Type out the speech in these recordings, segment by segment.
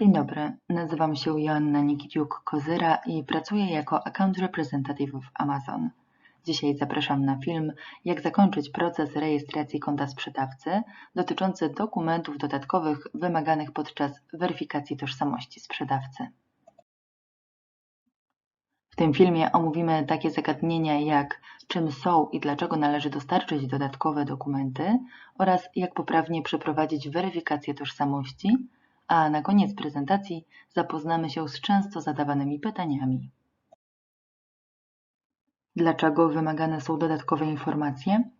Dzień dobry, nazywam się Joanna Nikitiuk-Kozyra i pracuję jako Account Representative w Amazon. Dzisiaj zapraszam na film Jak zakończyć proces rejestracji konta sprzedawcy dotyczący dokumentów dodatkowych wymaganych podczas weryfikacji tożsamości sprzedawcy. W tym filmie omówimy takie zagadnienia jak czym są i dlaczego należy dostarczyć dodatkowe dokumenty oraz jak poprawnie przeprowadzić weryfikację tożsamości, a na koniec prezentacji zapoznamy się z często zadawanymi pytaniami. Dlaczego wymagane są dodatkowe informacje?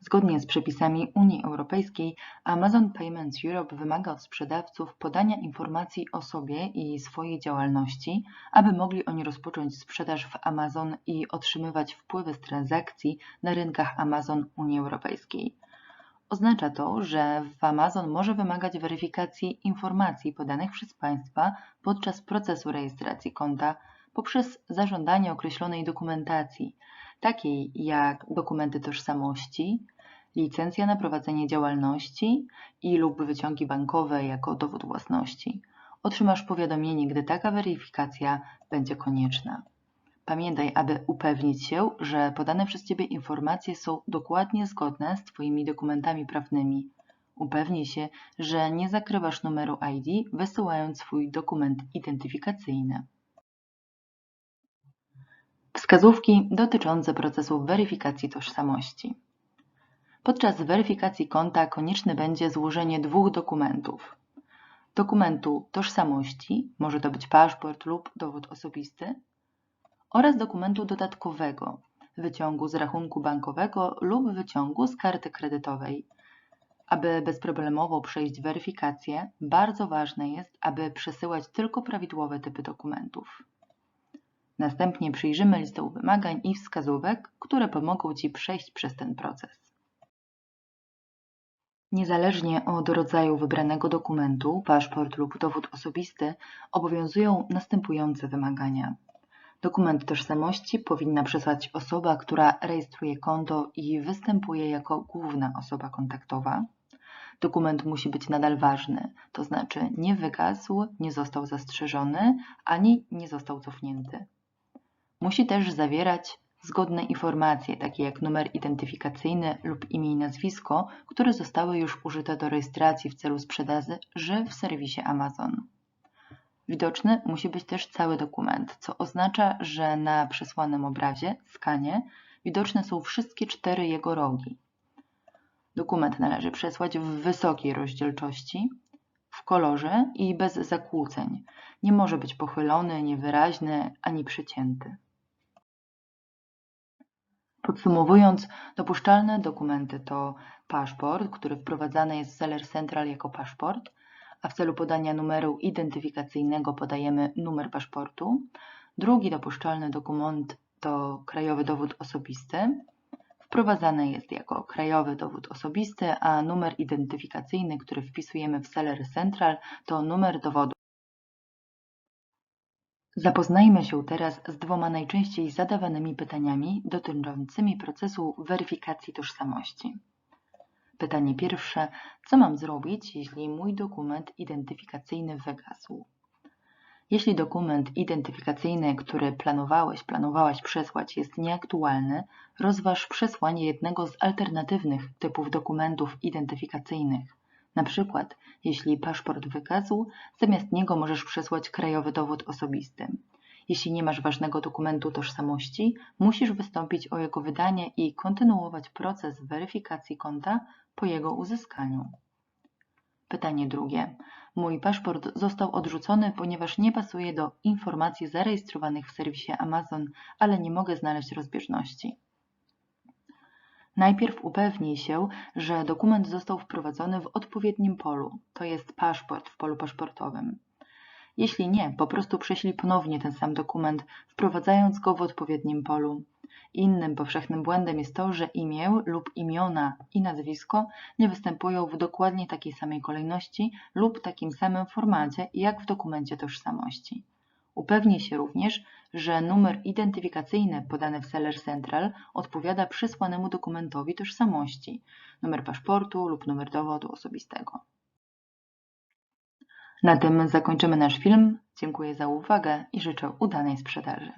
Zgodnie z przepisami Unii Europejskiej, Amazon Payments Europe wymaga od sprzedawców podania informacji o sobie i swojej działalności, aby mogli oni rozpocząć sprzedaż w Amazon i otrzymywać wpływy z transakcji na rynkach Amazon Unii Europejskiej. Oznacza to, że Amazon może wymagać weryfikacji informacji podanych przez państwa podczas procesu rejestracji konta poprzez zażądanie określonej dokumentacji, takiej jak dokumenty tożsamości, licencja na prowadzenie działalności i lub wyciągi bankowe jako dowód własności. Otrzymasz powiadomienie, gdy taka weryfikacja będzie konieczna. Pamiętaj, aby upewnić się, że podane przez Ciebie informacje są dokładnie zgodne z Twoimi dokumentami prawnymi. Upewnij się, że nie zakrywasz numeru ID, wysyłając swój dokument identyfikacyjny. Wskazówki dotyczące procesu weryfikacji tożsamości. Podczas weryfikacji konta konieczne będzie złożenie dwóch dokumentów. Dokumentu tożsamości, może to być paszport lub dowód osobisty, oraz dokumentu dodatkowego, wyciągu z rachunku bankowego lub wyciągu z karty kredytowej. Aby bezproblemowo przejść weryfikację, bardzo ważne jest, aby przesyłać tylko prawidłowe typy dokumentów. Następnie przyjrzymy listę wymagań i wskazówek, które pomogą Ci przejść przez ten proces. Niezależnie od rodzaju wybranego dokumentu, paszport lub dowód osobisty, obowiązują następujące wymagania. Dokument tożsamości powinna przesłać osoba, która rejestruje konto i występuje jako główna osoba kontaktowa. Dokument musi być nadal ważny, to znaczy nie wygasł, nie został zastrzeżony ani nie został cofnięty. Musi też zawierać zgodne informacje, takie jak numer identyfikacyjny lub imię i nazwisko, które zostały już użyte do rejestracji w celu sprzedaży w serwisie Amazon. Widoczny musi być też cały dokument, co oznacza, że na przesłanym obrazie, skanie, widoczne są wszystkie cztery jego rogi. Dokument należy przesłać w wysokiej rozdzielczości, w kolorze i bez zakłóceń. Nie może być pochylony, niewyraźny ani przycięty. Podsumowując, dopuszczalne dokumenty to paszport, który wprowadzany jest w Seller Central jako paszport, a w celu podania numeru identyfikacyjnego podajemy numer paszportu. Drugi dopuszczalny dokument to krajowy dowód osobisty. Wprowadzany jest jako krajowy dowód osobisty, a numer identyfikacyjny, który wpisujemy w Seller Central to numer dowodu. Zapoznajmy się teraz z dwoma najczęściej zadawanymi pytaniami dotyczącymi procesu weryfikacji tożsamości. Pytanie pierwsze: co mam zrobić, jeśli mój dokument identyfikacyjny wygasł? Jeśli dokument identyfikacyjny, który planowałeś, planowałaś przesłać, jest nieaktualny, rozważ przesłanie jednego z alternatywnych typów dokumentów identyfikacyjnych. Na przykład, jeśli paszport wygasł, zamiast niego możesz przesłać krajowy dowód osobisty. Jeśli nie masz ważnego dokumentu tożsamości, musisz wystąpić o jego wydanie i kontynuować proces weryfikacji konta po jego uzyskaniu. Pytanie drugie. Mój paszport został odrzucony, ponieważ nie pasuje do informacji zarejestrowanych w serwisie Amazon, ale nie mogę znaleźć rozbieżności. Najpierw upewnij się, że dokument został wprowadzony w odpowiednim polu, to jest paszport w polu paszportowym. Jeśli nie, po prostu prześlij ponownie ten sam dokument, wprowadzając go w odpowiednim polu. Innym powszechnym błędem jest to, że imię lub imiona i nazwisko nie występują w dokładnie takiej samej kolejności lub takim samym formacie jak w dokumencie tożsamości. Upewnij się również, że numer identyfikacyjny podany w Seller Central odpowiada przysłanemu dokumentowi tożsamości, numer paszportu lub numer dowodu osobistego. Na tym zakończymy nasz film. Dziękuję za uwagę i życzę udanej sprzedaży.